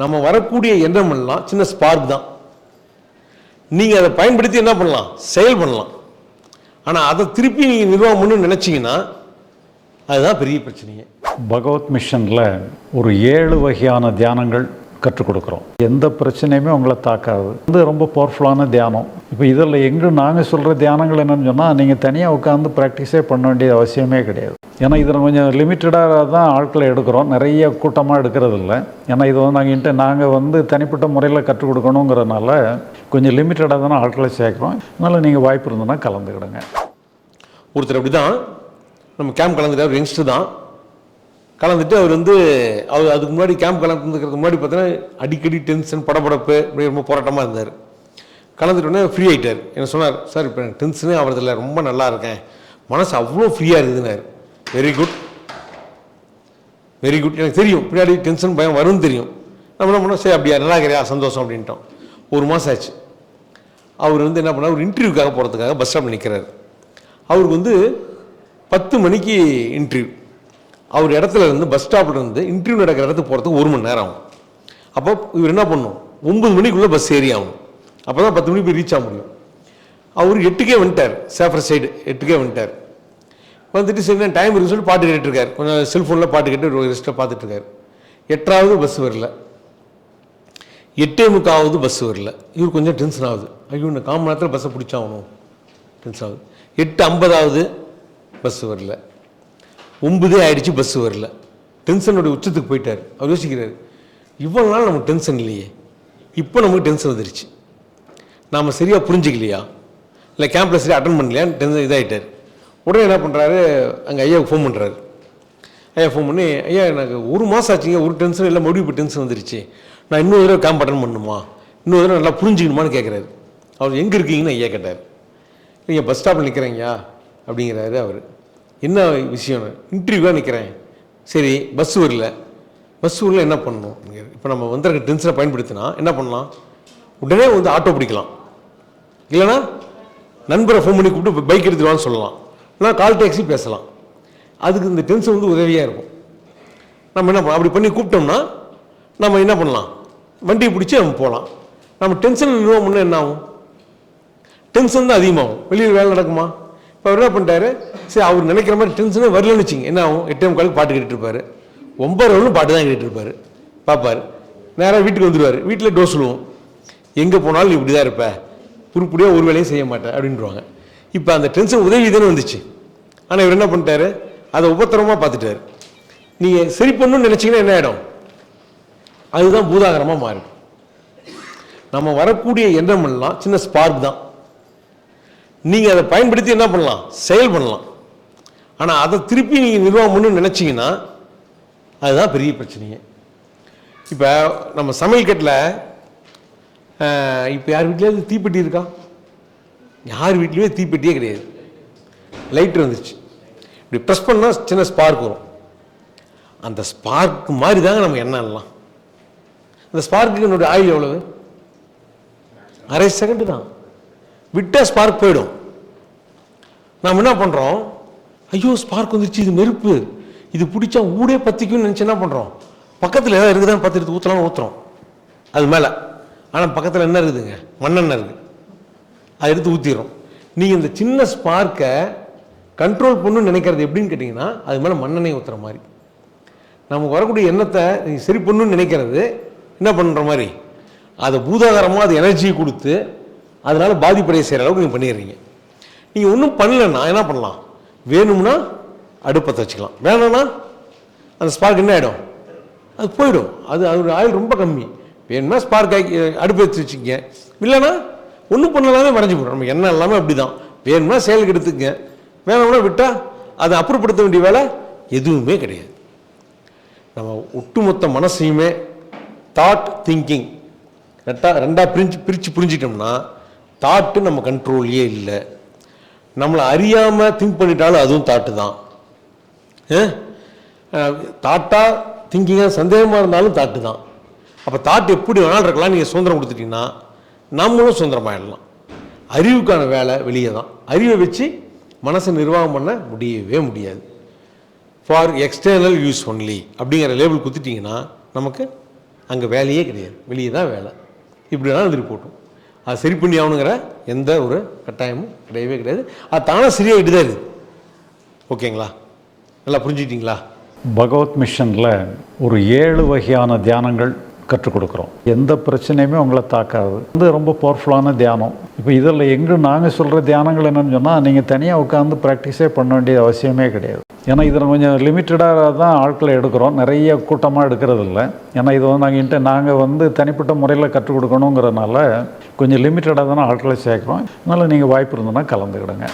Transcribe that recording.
நம்ம வரக்கூடிய எண்ணம் எல்லாம் சின்ன ஸ்பார்க் தான். நீங்கள் அதை பயன்படுத்தி என்ன பண்ணலாம்? செயல் பண்ணலாம். ஆனால் அதை திருப்பி நீங்கள் நிர்வாகம் பண்ணு நினச்சிங்கன்னா அதுதான் பெரிய பிரச்சனையே. பகவத் மிஷனில் ஒரு ஏழு வகையான தியானங்கள் கற்றுக் கொடுக்குறோம் எந்த பிரச்சனையுமே உங்களை தாக்காது. இது ரொம்ப பவர்ஃபுல்லான தியானம். இப்போ இதில் எங்கே நாங்கள் சொல்கிற தியானங்கள் என்னென்னு சொன்னால் நீங்கள் தனியாக உட்காந்து ப்ராக்டிஸே பண்ண வேண்டிய அவசியமே கிடையாது. ஏன்னா இதில் கொஞ்சம் லிமிட்டடாக தான் ஆட்களை எடுக்கிறோம். நிறைய கூட்டமாக எடுக்கிறது இல்லை ஏன்னா இது வந்து நாங்கள் இன்ட்டு நாங்கள் வந்து தனிப்பட்ட முறையில் கற்றுக் கொடுக்கணுங்கிறனால கொஞ்சம் லிமிட்டடாக தானே ஆட்களை சேர்க்குறோம். அதனால் நீங்கள் வாய்ப்பு இருந்ததுன்னா கலந்துக்கிடுங்க. ஒருத்தர் அப்படி தான் நம்ம கேம்ப் கலந்துட்டு அவர் யங்ஸ்டர் தான். கலந்துட்டு அவர் வந்து அவர் அதுக்கு முன்னாடி கேம்ப் கலந்துக்கிறதுக்கு முன்னாடி பார்த்தீங்கன்னா அடிக்கடி டென்ஷன் படபடப்பு இப்படி ரொம்ப போராட்டமாக இருந்தார். கலந்துட்டு உடனே ஃப்ரீ ஆகிட்டார் என்ன சொன்னார் சார் இப்போ எனக்கு டென்ஷனே ஆகிறதில்ல ரொம்ப நல்லா இருக்கேன். மனசு அவ்வளோ ஃப்ரீயாக இருக்குதுன்னார். வெரி குட் வெரி குட் எனக்கு தெரியும். பின்னாடி டென்ஷன் பயம் வரும்னு தெரியும். நம்ம என்ன பண்ணோம்? சரி அப்படியா நல்லா இருக்கிறியா? சந்தோஷம் அப்படின்ட்டோம். ஒரு மாதம் ஆச்சு. அவர் வந்து என்ன பண்ணார்? ஒரு இன்டர்வியூக்காக போகிறதுக்காக பஸ் ஸ்டாப்பில் நிற்கிறார் அவருக்கு வந்து பத்து மணிக்கு இன்டர்வியூ அவர் இடத்துல இருந்து பஸ் ஸ்டாப்ல இருந்து இன்டர்வியூ நடக்கிற இடத்துக்கு போகிறதுக்கு ஒரு மணி நேரம் ஆகும். அப்போ இவர் என்ன பண்ணும்? ஒம்பது மணிக்குள்ளே பஸ் ஏறி ஆகணும் அப்போ தான் பத்து மணிக்கு போய் ரீச் ஆக முடியும். அவர் எட்டுக்கே வந்துட்டார். சேஃபர் சைடு எட்டுக்கே வந்துட்டார். வந்துட்டு சரி டைம் இருக்குன்னு சொல்லி பாட்டு கேட்டுட்டு கொஞ்சம் செல்ஃபோனில் பாட்டு கேட்டு ரெஸ்ட்டில் பார்த்துட்ருக்காரு எட்டாவது பஸ் வரல. எட்டே முக்காவது பஸ் வரல. இவர் கொஞ்சம் டென்ஷன் ஆகுது. ஐயோ இந்த காமன் நேரத்தில் பஸ்ஸை பிடிச்சாகணும். டென்ஷன் ஆகுது. எட்டு ஐம்பதாவது பஸ் வரல. ஒன்பதே ஆயிடுச்சு பஸ் வரல. டென்ஷனுடைய உச்சத்துக்கு போயிட்டார். அவர் யோசிக்கிறார் இவ்வளோ நாள் நமக்கு டென்ஷன் இல்லையே. இப்போ நமக்கு டென்ஷன் வந்துருச்சு. நாம் சரியாக புரிஞ்சிக்கலையா? இல்லை கேம்பில் சரியாக அட்டன் பண்ணலையான்னு டென்ஷன் இதாகிட்டார் உடனே என்ன பண்ணுறாரு அங்கே ஐயாவுக்கு ஃபோன் பண்ணுறாரு ஐயா ஃபோன் பண்ணி ஐயா எனக்கு ஒரு மாதம் ஆச்சுங்க. ஒரு டென்ஷன் இல்லை. மறுபடியும் இப்போ டென்ஷன் வந்துருச்சு. நான் இன்னொரு தடவை கேம்ப் அட்டன் பண்ணணுமா? இன்னொரு தடவை நல்லா புரிஞ்சுக்கணுமான்னு கேட்குறாரு அவர் எங்கே இருக்கீங்கன்னு ஐயா கேட்டார். நீங்கள் பஸ் ஸ்டாப்பில் நிற்கிறீங்கயா அப்படிங்கிறாரு அவர். என்ன விஷயம்? இன்டர்வியூவாக நிற்கிறேன் சரி பஸ் வரல பஸ் வரல என்ன பண்ணணும்? இப்போ நம்ம வந்திருக்க டென்ஷனை பயன்படுத்தினா என்ன பண்ணலாம்? உடனே வந்து ஆட்டோ பிடிக்கலாம். இல்லைன்னா நண்பரை ஃபோன் பண்ணி கூப்பிட்டு பைக் எடுத்துட்டு சொல்லலாம். இல்லைனா கால் டாக்ஸி பேசலாம். அதுக்கு இந்த டென்ஷன் வந்து உதவியாக இருக்கும். நம்ம என்ன பண்ணலாம் அப்படி பண்ணி கூப்பிட்டோம்னா நம்ம என்ன பண்ணலாம்? வண்டியை பிடிச்சி நம்ம போகலாம். நம்ம டென்ஷன் நிறுவனம் பண்ணால் என்ன ஆகும்? டென்ஷன் தான் அதிகமாகும். வெளியில் வேலை நடக்குமா? அவர் என்ன பண்ணிட்டாரு? சரி அவர் நினைக்கிற மாதிரி டென்ஷனே வரலன்னு வச்சுங்க என்ன ஆகும்? எட்டே முக்காலுக்கு பாட்டு கேட்டுட்டு இருப்பாரு. ஒன்பது வரலும் பாட்டு தான் கேட்டுட்டு இருப்பாரு. பார்ப்பார் நேராக வீட்டுக்கு வந்துடுவார் வீட்டில் டோஸ் சொல்லுவோம். எங்கே போனாலும் நீ இப்படி தான் இருப்ப. புறுப்புடியாக ஒரு வேலையும் செய்ய மாட்டேன் அப்படின்றவாங்க இப்போ அந்த டென்ஷன் உதவி தானே வந்துச்சு. ஆனால் இவர் என்ன பண்ணிட்டாரு? அதை உபத்திரமாக பார்த்துட்டாரு. நீங்கள் சரி பண்ணணும்னு நினச்சிங்கன்னா என்ன ஆகிடும் அதுதான் பூதாகரமாக மாறும். நம்ம வரக்கூடிய எண்ணம் எல்லாம் சின்ன ஸ்பார்க் தான். நீங்கள் அதை பயன்படுத்தி என்ன பண்ணலாம்? செயல் பண்ணலாம். ஆனால் அதை திருப்பி நீங்கள் நிர்வாகம் நினச்சிங்கன்னா அதுதான் பெரிய பிரச்சனையே. இப்போ நம்ம சமையல் கட்டில் இப்போ யார் வீட்லேயாவது தீப்பெட்டி இருக்கா? யார் வீட்லேயுமே தீப்பெட்டியே கிடையாது. லைட் வந்துருச்சு. இப்படி ப்ரெஸ் பண்ணால் சின்ன ஸ்பார்க் வரும். அந்த ஸ்பார்க் மாதிரி தாங்க நம்ம எண்ணம் எல்லாம் அந்த ஸ்பார்க்கு என்னுடைய ஆயுள் எவ்வளவு? அரை செகண்டு தான். விட்டால் ஸ்பார்க் போயிடும். நாம் என்ன பண்ணுறோம் ஐயோ ஸ்பார்க் வந்துருச்சு இது நெருப்பு. இது பிடிச்சா ஊடே பற்றிக்கும்னு நினச்சி என்ன பண்ணுறோம் பக்கத்தில் ஏதாவது இருக்குதான்னு பார்த்து எடுத்து ஊற்றலாம் ஊற்றுறோம் அது மேலே. ஆனால் பக்கத்தில் என்ன இருக்குதுங்க? மண்ணெண்ணெய் இருக்குது அதை எடுத்து ஊற்றிடுறோம் நீங்கள் இந்த சின்ன ஸ்பார்க்கை கண்ட்ரோல் பண்ணணும்னு நினைக்கிறது எப்படின்னு கேட்டிங்கன்னா அது மேலே மண்ணெண்ணெய் ஊற்றுற மாதிரி. நமக்கு வரக்கூடிய எண்ணத்தை நீங்கள் சரி பண்ணணும்னு நினைக்கிறது என்ன பண்ணுற மாதிரி? அதை பூதாகரமாக அது எனர்ஜியை கொடுத்து அதனால் பாதிப்படைய செய்கிற அளவுக்கு நீங்கள் பண்ணிடுறீங்க. நீங்கள் ஒன்றும் பண்ணலன்னா என்ன பண்ணலாம்? வேணும்னா அடுப்பத்தை வச்சுக்கலாம். வேணும்னா அந்த ஸ்பார்க் என்ன ஆகிடும் அது போயிடும். அது அதோட ஆயில் ரொம்ப கம்மி. வேணும்னா ஸ்பார்க் ஆக்கி அடுப்பு வச்சு வச்சுக்கங்க. இல்லைன்னா ஒன்றும் பண்ணலாமே மறைஞ்சு போடும் நம்ம எண்ணெய் எல்லாமே அப்படி தான் வேணும்னா செயலுக்கு எடுத்துக்கங்க. வேணும்னா விட்டால் அதை அப்புறப்படுத்த வேண்டிய வேலை எதுவுமே கிடையாது. நம்ம ஒட்டுமொத்த மனசையுமே தாட் திங்கிங் ரெட்டா ரெண்டாக பிரிஞ்சு பிரித்து புரிஞ்சிட்டோம்னா தாட்டு நம்ம கண்ட்ரோல்லையே இல்லை. நம்மளை அறியாமல் திங்க் பண்ணிட்டாலும் அதுவும் தாட்டு தான் தாட்டாக திங்கிங்காக சந்தேகமாக இருந்தாலும் தாட்டு தான் அப்போ தாட்டு எப்படி வேணாலும் இருக்கலாம். நீங்கள் சுதந்திரம் கொடுத்துட்டிங்கன்னா நம்மளும் சுதந்திரமாயிடலாம் அறிவுக்கான வேலை வெளியே தான். அறிவை வச்சு மனசை நிர்வாகம் பண்ண முடியவே முடியாது. ஃபார் எக்ஸ்டர்னல் யூஸ் ஒன்லி அப்படிங்கிற லேபிள் குத்திட்டிங்கன்னா நமக்கு அங்கே வேலையே கிடையாது. வெளியே தான் வேலை. இப்படி வேணாலும் எழுதிட்டு போட்டோம். அது சரி பண்ணி ஆகணுங்கிற எந்த ஒரு கட்டாயமும் கிடையவே கிடையாது. அது தானே சரியாகிட்டு தான் இருக்குது. ஓகேங்களா? நல்லா புரிஞ்சுக்கிட்டீங்களா? பகவத் மிஷனில் ஒரு ஏழு வகையான தியானங்கள் கற்றுக் கொடுக்குறோம். எந்த பிரச்சனையுமே உங்களை தாக்காது. இது ரொம்ப பவர்ஃபுல்லான தியானம். இப்போ இதில் எங்கே நாங்கள் சொல்கிற தியானங்கள் என்னென்னு சொன்னால் நீங்கள் தனியாக உட்காந்து ப்ராக்டிஸே பண்ண வேண்டிய அவசியமே கிடையாது. ஏன்னா இதில் கொஞ்சம் லிமிட்டடாக தான் ஆட்களை எடுக்கிறோம். நிறைய கூட்டமாக எடுக்கிறது இல்லை ஏன்னா இது வந்து நாங்கள் இன்ட்டு நாங்கள் வந்து தனிப்பட்ட முறையில் கற்றுக் கொடுக்கணுங்கிறனால கொஞ்சம் லிமிட்டடாக தானே ஆட்களை சேர்க்குறோம். அதனால் நீங்கள் வாய்ப்பு இருந்ததுன்னா கலந்துக்கிடுங்க.